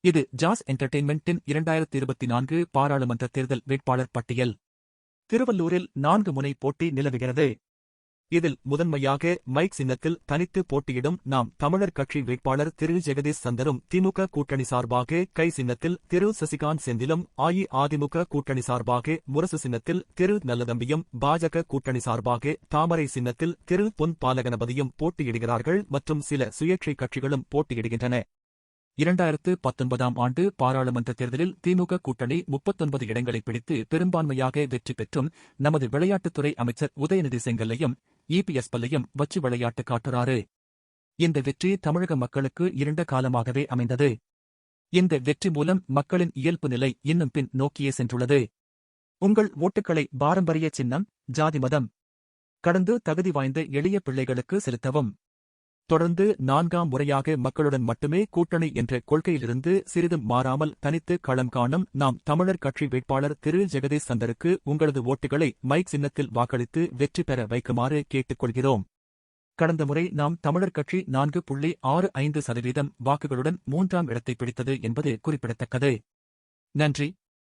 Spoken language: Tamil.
இது ஜாஸ் என்டர்டெயின்மெண்டின் இரண்டாயிரத்தி இருபத்தி நான்கு பாராளுமன்ற தேர்தல் வேட்பாளர் பட்டியல். திருவள்ளூரில் நான்கு முனை போட்டி நிலவுகிறது. இதில் முதன்மையாக மைக் சின்னத்தில் தனித்து போட்டியிடும் நாம் தமிழர் கட்சி வேட்பாளர் திரு. ஜெகதீஷ் சந்தரும் திமுக கூட்டணி சார்பாக கை சின்னத்தில் திரு. சசிகாந்த் செந்திலும் அஇஅதிமுக கூட்டணி சார்பாக முரசு சின்னத்தில் திரு. நல்லதம்பியும் பாஜக கூட்டணி சார்பாக தாமரை சின்னத்தில் திரு. பொன் பாலகணபதியும் போட்டியிடுகிறார்கள் மற்றும் சில சுயேட்சை கட்சிகளும் போட்டியிடுகின்றன. இரண்டாயிரத்து பத்தொன்பதாம் ஆண்டு பாராளுமன்ற தேர்தலில் திமுக கூட்டணி முப்பத்தொன்பது இடங்களை பிடித்து பெரும்பான்மையாக வெற்றி பெற்றும் நமது விளையாட்டுத்துறை அமைச்சர் உதயநிதி செங்கல்லையும் இபிஎஸ் பல்லையும் வச்சு விளையாட்டு காட்டுறாரு. இந்த வெற்றி தமிழக மக்களுக்கு இரண்ட காலமாகவே அமைந்தது. இந்த வெற்றி மூலம் மக்களின் இயல்பு நிலை இன்னும் பின் நோக்கியே சென்றுள்ளது. உங்கள் ஓட்டுக்களை பாரம்பரிய சின்னம் ஜாதி மதம் கடந்து தகுதி வாய்ந்த எளிய பிள்ளைகளுக்கு செலுத்தவும். தொடர்ந்து நான்காம் முறையாக மக்களுடன் மட்டுமே கூட்டணி என்ற கொள்கையிலிருந்து சிறிதும் மாறாமல் தனித்து களம் காணும் நாம் தமிழர் கட்சி வேட்பாளர் திரு. ஜெகதீஷ் சந்தருக்கு உங்களது ஓட்டுகளை மைக் சின்னத்தில் வாக்களித்து வெற்றி பெற வைக்குமாறு கேட்டுக்கொள்கிறோம். கடந்த முறை நாம் தமிழர் கட்சி நான்கு புள்ளி ஆறு ஐந்து சதவீதம் வாக்குகளுடன் மூன்றாம் இடத்தை பிடித்தது என்பது குறிப்பிடத்தக்கது. நன்றி.